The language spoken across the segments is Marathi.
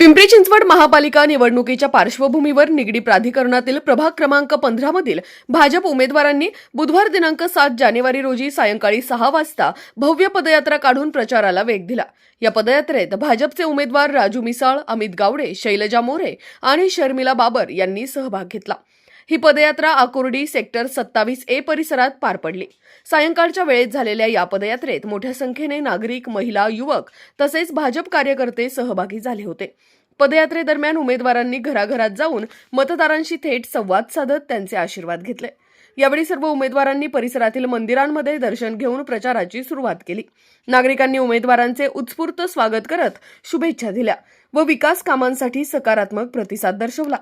पिंपरी चिंचवड महापालिका निवडणुकीच्या पार्श्वभूमीवर निगडी प्राधिकरणातील प्रभाग क्रमांक पंधरा मधील भाजप उमेदवारांनी बुधवार दिनांक सात जानेवारी रोजी सायंकाळी सहा वाजता भव्य पदयात्रा काढून प्रचाराला वेग दिला. या पदयात्रेत भाजपचे उमेदवार राजू मिसाळ अमित गावडे शैलजा मोरे आणि शर्मिला बाबर यांनी सहभाग घेतला. ही पदयात्रा आकुर्डी सेक्टर सत्तावीस ए परिसरात पार पडली. सायंकाळच्या वेळेत झालेल्या या पदयात्रेत मोठ्या संख्येने नागरिक महिला युवक तसेच भाजप कार्यकर्ते सहभागी झाले होते. पदयात्रेदरम्यान उमेदवारांनी घराघरात जाऊन मतदारांशी थेट संवाद साधत त्यांचे आशीर्वाद घेतले. यावेळी सर्व उमेदवारांनी परिसरातील मंदिरांमध्ये दर्शन घेऊन प्रचाराची सुरुवात केली. नागरिकांनी उमेदवारांचे उत्स्फूर्त स्वागत करत शुभेच्छा दिल्या व विकास कामांसाठी सकारात्मक प्रतिसाद दर्शवला.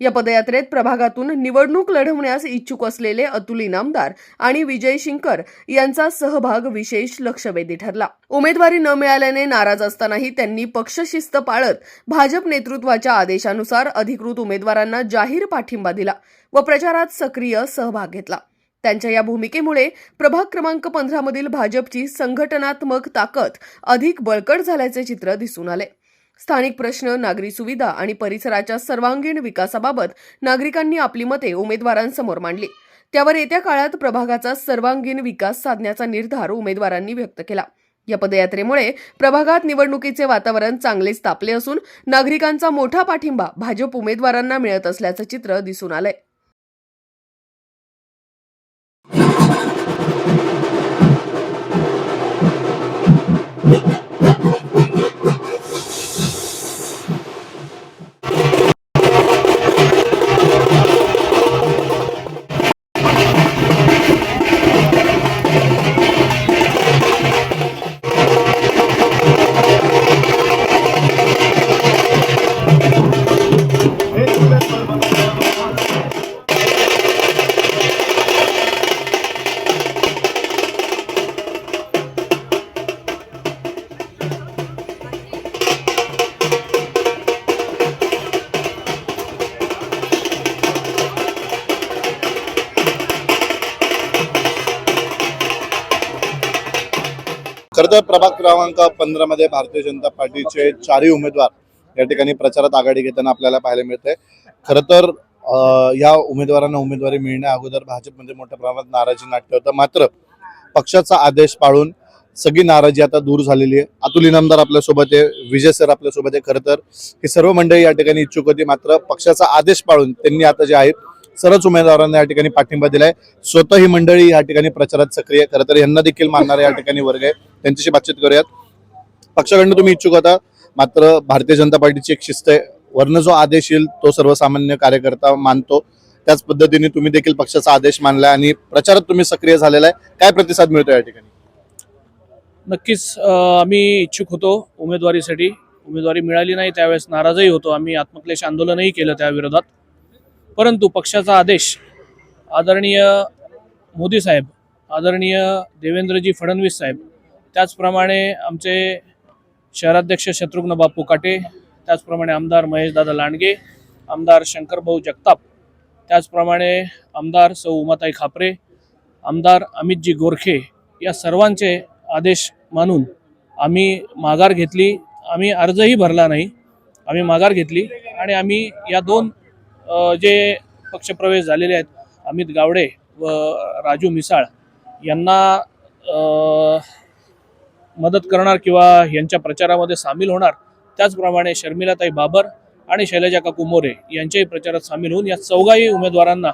या पदयात्रेत प्रभागातून निवडणूक लढवण्यास इच्छुक असलेले अतुल इनामदार आणि विजय शिंकर यांचा सहभाग विशेष लक्षवेधी ठरला. उमेदवारी न मिळाल्याने नाराज असतानाही त्यांनी पक्षशिस्त पाळत भाजप नेतृत्वाच्या आदेशानुसार अधिकृत उमेदवारांना जाहीर पाठिंबा दिला व प्रचारात सक्रिय सहभाग घेतला. त्यांच्या या भूमिकेमुळे प्रभाग क्रमांक पंधरामधील भाजपची संघटनात्मक ताकद अधिक बळकट झाल्याचे चित्र दिसून आले. स्थानिक प्रश्न नागरी सुविधा आणि परिसराच्या सर्वांगीण विकासाबाबत नागरिकांनी आपली मते उमेदवारांसमोर मांडली त्यावर येत्या काळात प्रभागाचा सर्वांगीण विकास साधण्याचा निर्धार उमेदवारांनी व्यक्त केला या पदयात्रेमुळे प्रभागात निवडणुकीचे वातावरण चांगलेच तापले असून नागरिकांचा मोठा पाठिंबा भाजप उमेदवारांना मिळत असल्याचं चित्र दिसून आलंय Yeah. तर प्रभाग क्रमांक पंधरा मध्ये भारतीय जनता पार्टीचे चारही उमेदवार या ठिकाणी प्रचारात आघाडी घेताना आपल्याला पाहायला मिळते खरं तर या उमेदवारांना उमेदवारी मिळण्या अगोदर भाजपमध्ये मोठ्या प्रमाणात नाराजी नाट्य होतं. मात्र पक्षाचा आदेश पाळून सगळी नाराजी आता दूर झालेली आहे. अतुल इनामदार आपल्यासोबत आहे विजय सर आपल्यासोबत आहे. खरं तर ही सर्व मंडळी या ठिकाणी इच्छुक होती. मात्र पक्षाचा आदेश पाळून त्यांनी आता जे आहेत सर्वच उमेदवारांना या ठिकाणी पाठिंबा दिलाय. स्वतः ही मंडळी या ठिकाणी प्रचारात सक्रिय खरं तर यांना देखील मानणारे या ठिकाणी वर्ग आहे त्यांच्याशी बातचीत करूयात. पक्षाकडनं तुम्ही इच्छुक होता मात्र भारतीय जनता पार्टीची एक शिस्त आहे. वर्ण जो आदेश येईल तो सर्वसामान्य कार्यकर्ता मानतो. त्याच पद्धतीने तुम्ही देखील पक्षाचा आदेश मानलाय आणि प्रचारात तुम्ही सक्रिय झालेला आहे. काय प्रतिसाद मिळतो या ठिकाणी? नक्कीच आम्ही इच्छुक होतो उमेदवारीसाठी. उमेदवारी मिळाली नाही त्यावेळेस नाराजही होतो. आम्ही आत्मक्लेश आंदोलनही केलं त्या विरोधात. परंतु पक्षाचा आदेश आदरणीय मोदी साहेब आदरणीय देवेंद्रजी फडणवीस साहेब त्याचप्रमाणे आमचे शहराध्यक्ष शत्रुघ्न बापू काटे त्याचप्रमाणे आमदार महेशदादा लांडगे आमदार शंकरभाऊ जगताप त्याचप्रमाणे आमदार सौ उमाताई खापरे आमदार अमितजी गोरखे या सर्वांचे आदेश मानून आम्ही माघार घेतली. आम्ही अर्जही भरला नाही. आम्ही माघार घेतली आणि आम्ही या दोन जे पक्षप्रवेश झालेले आहेत अमित गावडे व राजू मिसाळ यांना मदत करणार किंवा यांच्या प्रचारामध्ये सामील होणार त्याचप्रमाणे शर्मिलाताई बाबर आणि शैलजा काकू मोरे यांच्याही प्रचारात सामील होऊन या चौघाही उमेदवारांना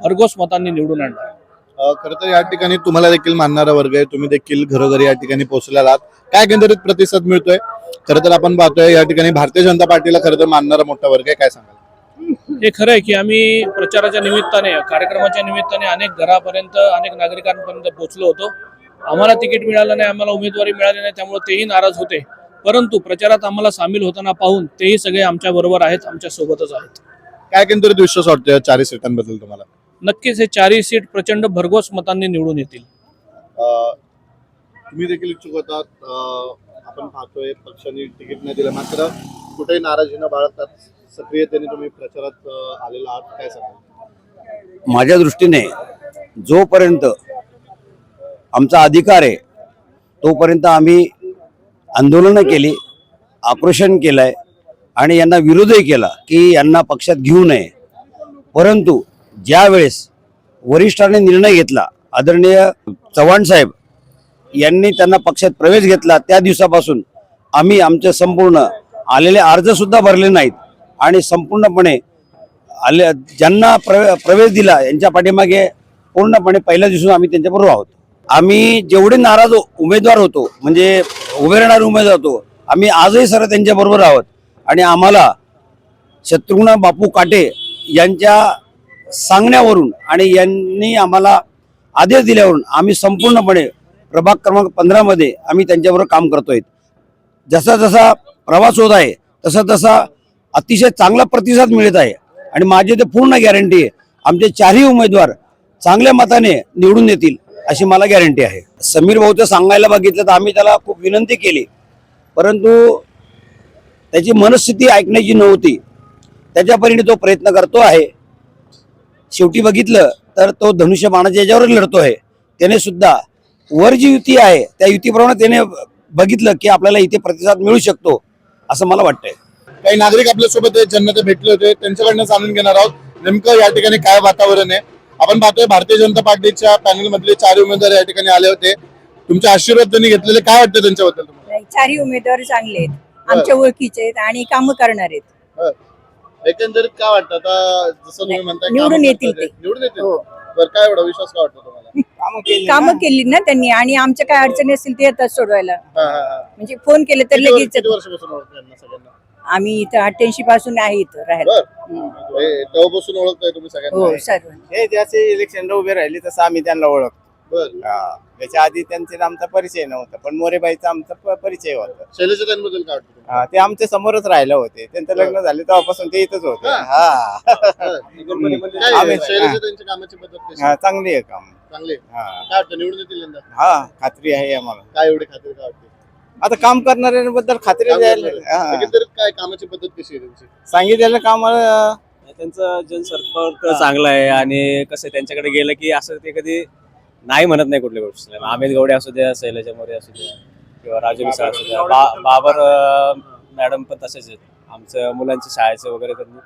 भरघोस मतांनी निवडून आणणार. खरं तर या ठिकाणी तुम्हाला देखील मानणारा वर्ग आहे. तुम्ही देखील घरोघरी या ठिकाणी पोहोचलेला आहात. काय एकंदरीत प्रतिसाद मिळतोय? खरं तर आपण पाहतोय या ठिकाणी भारतीय जनता पार्टीला खरं तर मानणारा मोठा वर्ग आहे. काय सांगा हे खरं आहे की आम्ही प्रचाराच्या निमित्ताने कार्यक्रमाच्या निमित्ताने अनेक घरापर्यंत अनेक नागरिकांपर्यंत पोहोचलो होतो. आम्हाला तिकीट मिळालं नाही आम्हाला उमेदवारी मिळाली नाही त्यामुळे तेही नाराज होते. परंतु प्रचारात आम्हाला सामील होताना पाहून तेही सगळे आमच्या बरोबर आहेत आमच्या सोबतच आहेत. काय एकंदरीत विश्वास वाटतो या चारही सीटांबद्दल तुम्हाला? नक्कीच हे चारही सीट प्रचंड भरघोस मतांनी निवडून येतील. तुम्ही देखील इच्छुक होतात आपण पाहतोय पक्षाने तिकीट नाही दिलं मात्र कुठेही नाराजी न बाळगतात सक्रियतेने तुम्ही प्रचारात आलेला आहात काय सांगाल? माझ्या दृष्टीने जोपर्यंत आमचा अधिकार आहे तोपर्यंत आम्ही आंदोलनं केली आक्रोशन केलंय आणि यांना विरोधही केला की यांना पक्षात घेऊ नये. परंतु ज्यावेळेस वरिष्ठांनी निर्णय घेतला आदरणीय चव्हाण साहेब यांनी त्यांना पक्षात प्रवेश घेतला त्या दिवसापासून आम्ही आमचे संपूर्ण आलेले अर्ज सुद्धा भरले नाहीत. आणि संपूर्णपणे आले ज्यांना प्रवे प्रवेश दिला यांच्या पाठीमागे पूर्णपणे पहिल्या दिवसून आम्ही त्यांच्याबरोबर आहोत. आम्ही जेवढे नाराज उमेदवार होतो म्हणजे उभे राहणारे उमेदवार होतो आम्ही आजही सर त्यांच्याबरोबर आहोत. आणि आम्हाला शत्रुघ्न बापू काटे यांच्या सांगण्यावरून आणि यांनी आम्हाला आदेश दिल्यावरून आम्ही संपूर्णपणे प्रभाग क्रमांक पंधरामध्ये आम्ही त्यांच्याबरोबर काम करतोय. जसा जसा प्रवास होत आहे तसा तसा अतिशय चांगला प्रतिसाद मिळत आहे. आणि माझी ते पूर्ण गॅरंटी आहे. आमचे चारही उमेदवार चांगल्या मताने निवडून येतील अशी मला गॅरंटी आहे. समीर भाऊचं सांगायला बघितलं तर आम्ही त्याला खूप विनंती केली. परंतु त्याची मनस्थिती ऐकण्याची नव्हती. त्याच्यापरीने तो प्रयत्न करतो आहे. शेवटी बघितलं तर तो धनुष्य बाणाच्या याच्यावर लढतो आहे. त्याने सुद्धा वर जी युती आहे त्या युतीप्रमाणे त्याने बघितलं की आपल्याला इथे प्रतिसाद मिळू शकतो असं मला वाटतंय. काही नागरिक आपल्यासोबत आहेत, ज्यांना ते भेटले होते त्यांच्याकडनं जाणून घेणार आहोत. नेमकं या ठिकाणी काय वातावरण आहे? आपण पाहतोय भारतीय जनता पार्टीच्या पॅनल मधले चार उमेदवार या ठिकाणी आले होते. तुमचे आशीर्वाद त्यांनी घेतलेले काय वाटतं त्यांच्याबद्दल नाही, चारही उमेदवार चांगले आहेत. आमच्या ओळखीचे आहेत आणि काम करणार आहेत. एकंदरीत काय वाटतं आता? जसं तुम्ही नाही, म्हणताय निवडून कामं येतील करतात. ते. आहे. निवडून येतील? हो. बरं काय एवढा विश्वास काय वाटतो तुम्हाला? काम केली ना. त्यांनी आणि आमच्या काय अडचणी असतील ते येतात सोडवायला. हा, हा, हा. म्हणजे फोन केले तर किती वर्ष- लगेच किती येतात. वर्षापासून यांना सगळ्यांना? आम्ही इथं अठ्ठ्याऐंशी पासून आहे इथं राहायला. हे तेव्हापासून ओळखताय तुम्ही हो सगळ्यांना सर्व हे जसे इलेक्शनला उभे राहिले तसं आम्ही त्यांना ओळख बर. त्याच्या आधी त्यांचे आमचा परिचय नव्हता पण मोरेबाईचा आमचा प- परिचय होता. शैलेशा त्यांबद्दल काय वाटतं तुम्हाला? हा, ते आमच्या समोरच राहिले होते. त्यांचं लग्न झाले तेव्हापासून ते इथंच होते. हा. काय आम्ही- शैलेशा त्यांच्या कामाची पद्धत कशी? चांगली आहे काम. चांगली हा. काय वाटतं निवडून येतील यंदा? हा खात्री आहे आम्हाला. काय एवढी खात्री काय वाटते? आता काम करणाऱ्यांबद्दल खात्री काम द्यायला करणारे. हा. एकंदरीत काय कामाची पद्धत कशी आहे त्यांची? सांगितलेलं कामाला त्यांचं जनसंपर्क चांगला आहे आणि कसं आहे, त्यांच्याकडे गेलं की असं ते कधी नाही म्हणत नाही कुठल्या गोष्टीला. अमित गवडे असू द्या शैलजा मोरे असू द्या किंवा राजू मिसाळ असू द्या. बा- बाबर अं, मॅडम पण तसेच आहेत. आमच्या मुलांच्या शाळेचे वगैरे कधी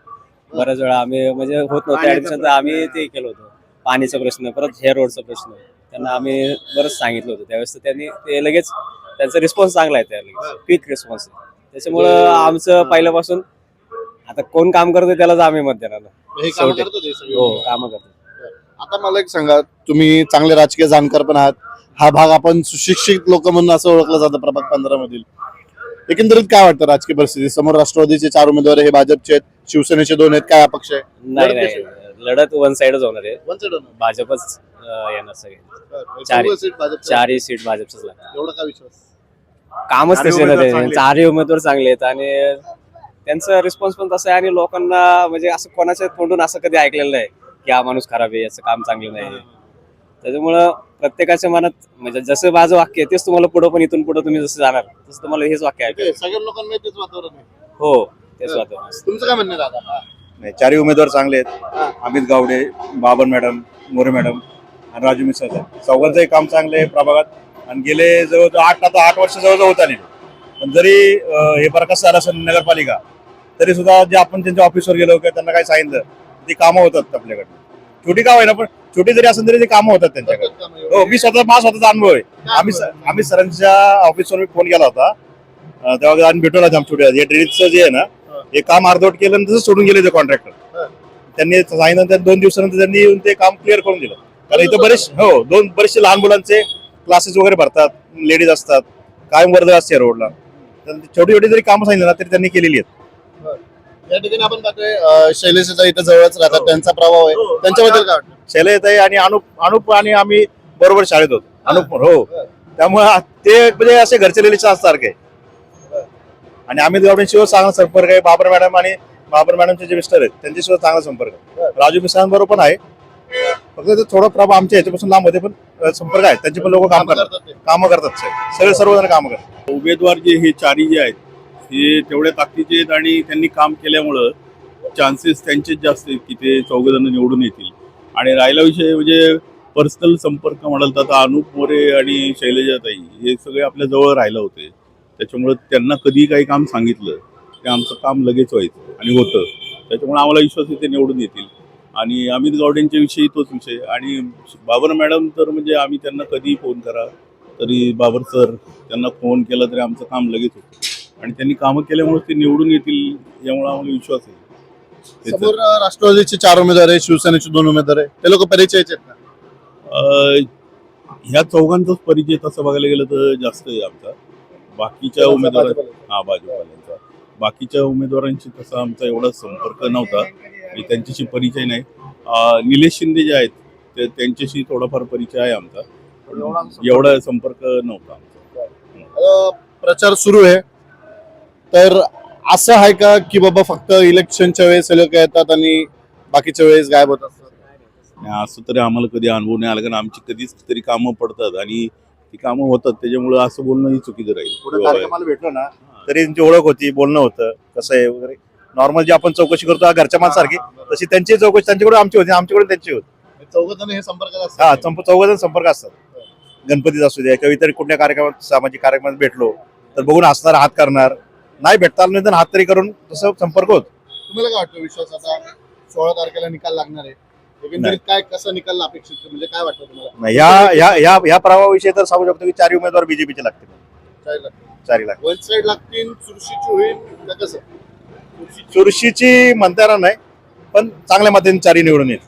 बऱ्याच वेळा आम्ही म्हणजे होत नव्हतं ऍडमिशन तर आम्ही ते केलं होतं. पाणीचा प्रश्न परत हे रोडचा प्रश्न. त्यांना आम्ही बरंच सांगितलं होतं. त्यावेळेस तर त्यांनी ते लगेच त्यांचा रिस्पॉन्स चांगला आहे त्या क्विक रिस्पॉन्स त्याच्यामुळं आमचं पहिल्यापासून आता कोण काम करतो त्यालाच आम्ही मत देणार. हे काम शेवटी. करतात हे सगळे? हो उमेदवार. कामं करतो आता मला एक सांगा तुम्ही चांगले राजकीय जाणकार पण आहात. हा भाग आपण सुशिक्षित लोक म्हणून असं ओळखलं जातं प्रभाग पंधरा मधील एकंदरीत काय वाटतं राजकीय परिस्थिती? समोर राष्ट्रवादीचे चार उमेदवार हे भाजपचे आहेत शिवसेनेचे दोन आहेत काय अपक्ष आहे? नाही नाही. लढत वन साइडच होणार आहे. Side होणार. भाजपच अं, येणार सगळे. बरं. सीट. चारही सीट भाजपच लागणार. एवढा काय विश्वास? कामच तसे ना ते चारही उमेदवार चांगले आहेत. आणि त्यांचा रिस्पॉन्स पण तसा आहे आणि लोकांना म्हणजे असं कोणाच्या तोंडून असं कधी ऐकलेलं नाही की हा माणूस खराब आहे याचं काम चांगलं नाही. त्याच्यामुळं प्रत्येकाच्या मनात म्हणजे जसं माझं वाक्य आहे तेच तुम्हाला पुढं पण इथून पुढं तुम्ही जसं जाणार तसं तुम्हाला हेच वाक्य ते ऐकायचं. सगळ्या लोकांमध्ये तेच वातावरण आहे. हो तेच वाटतं तुमचं काय म्हणणं आहे दादा. नाही चारही उमेदवार चांगले आहेत. अमित गावडे बाबर मॅडम मोरे मॅडम आणि राजू मिसळ चौघांचंही काम चांगलं आहे प्रभागात. आणि गेले जवळजवळ आठ आता आठ वर्ष जवळजवळ होत आले पण जरी हे बरखास्त झालं असेल नगरपालिका तरी सुद्धा जे आपण त्यांच्या ऑफिसवर गेलो किंवा त्यांना काय सांगितलं ती कामं होतात आपल्याकडनं. छोटी गाव आहे ना पण छोटी जरी असेल तरी ते कामं होतात त्यांच्याकडे कामं. हो मी स्वतः माझा स्वतःचा अनुभव आहे. आम्ही आम्ही सरांच्या ऑफिसवर मी फोन केला होता. तेव्हा आम्ही भेटवला आमच्या छोट्या हे ड्रेनेजचं जे आहे ना हे काम अर्धवट केलं सोडून गेले ते कॉन्ट्रॅक्टर त्यांनी सांगितलं दोन दिवसानंतर त्यांनी येऊन ते काम क्लिअर करून दिलं. कारण इथं बरेच हो दोन बरेचसे लहान मुलांचे क्लासेस वगैरे भरतात लेडीज असतात कायम वर्ग असते रोडला छोटी छोटी जरी कामं सांगितलं ना तरी त्यांनी केलेली आहेत. या ठिकाणी आपण पाहतोय अं, शैलेशचा इथं जवळच राहतात त्यांचा प्रभाव आहे. त्यांच्याबद्दल काय वाटतं? शैलजाताई आणि अनुप अनुप आणि आम्ही बरोबर शाळेत होतो. अनुप हो. त्यामुळे ते म्हणजे असे घरचे लेडीज सारखे. आणि अमित गावडेंशिवाय चांगला संपर्क आहे. बाबर मॅडम आणि बाबर मॅडमचे जे मिस्टर आहेत त्यांच्याशिवाय चांगला संपर्क आहे. राजू मिस्टरांबरोबर पण आहे. फक्त ते थोडा प्रभाव आमच्या ह्याच्यापासून लांब होते पण संपर्क आहे. त्यांचे पण लोक काम करतात. कामं करतात सगळे. सगळे सर्वजण कामं करतात. उमेदवार जे हे चारी जे आहेत हे तेवढ्या ताकदीचे आहेत आणि त्यांनी काम केल्यामुळं चान्सेस त्यांचेच जास्त आहेत की ते चौघजण निवडून येतील. आणि राहिला विषय म्हणजे पर्सनल संपर्क म्हणाल तर अनुप मोरे आणि शैलजाताई हे सगळे आपल्या जवळ राहिलं होते. त्याच्यामुळं त्यांना कधी काही काम सांगितलं ते आमचं काम लगेच व्हायचं आणि होतं. त्याच्यामुळे आम्हाला विश्वास आहे ते निवडून येतील. आणि अमित गावडेंच्या विषयी तोच विषय. आणि बाबर मॅडम तर म्हणजे आम्ही त्यांना कधीही फोन करा तरी बाबर सर त्यांना फोन केला तरी आमचं काम लगेच होतं. आणि त्यांनी कामं केल्यामुळे ते निवडून येतील यामुळे आम्हाला विश्वास आहे. समोर राष्ट्रवादीचे चार उमेदवार आहे शिवसेनेचे दोन उमेदवार आहे ते लोक परिचयाचे आहेत ह्या चौघांचाच परिचय तसं बघायला गेलं तर जास्त आहे आमचा. बाकीच्या उमेदवार हा भाजपवाल्यांचा बाकीच्या उमेदवारांशी तसा आमचा एवढा संपर्क नव्हता. आणि त्यांच्याशी परिचय नाही. निलेश शिंदे जे आहेत ते त्यांच्याशी थोडाफार परिचय आहे आमचा. पण एवढा संपर्क नव्हता आमचा. प्रचार सुरू आहे. तर असं आहे का की बाबा फक्त इलेक्शनच्या वेळेस लोक येतात आणि बाकीच्या वेळेस गायब होत असतात? आणि असं तरी आम्हाला कधी अनुभव नाही आला. कारण आमची कधीच तरी कामं पडतात. आणि ती कामं होतात त्याच्यामुळे असं बोलणंही चुकीचं पुढे राहील कार्यक्रमाला भेटलो ना तरी त्यांची ओळख होती बोलणं होतं कसं आहे वगैरे. नॉर्मल जी आपण चौकशी करतो घरच्या माणसारखी तशी त्यांची चौकशी त्यांच्याकडून आमची होती आमच्याकडून त्यांची होती. चौघ जण हे संपर्कात हा असतात चौघ चौघजण संपर्क असतात. गणपतीत असू द्या किंवा इतर कुठल्या कार्यक्रमात सामाजिक कार्यक्रमात भेटलो तर बघून हसणार हात करणार. नाही भेटता आलं नाही तर हात तरी करून तसं संपर्क होत. तुम्हाला काय वाटतं विश्वास आता सोळा तारखेला निकाल लागणार आहे. एकंदरीत काय कसा निकाल अपेक्षित? म्हणजे काय वाटतं तुम्हाला? ह्या ह्या ह्या ह्या प्रभावाविषयी तर सांगू शकतो की चारही उमेदवार बीजेपीचे लागतील. काय लागतं चारी लाख वन साईड लागतील चुरशीची होईल का कसं? चुरशीची म्हणता येणार नाही पण चांगल्या मतांनी चारी निवडून येईल.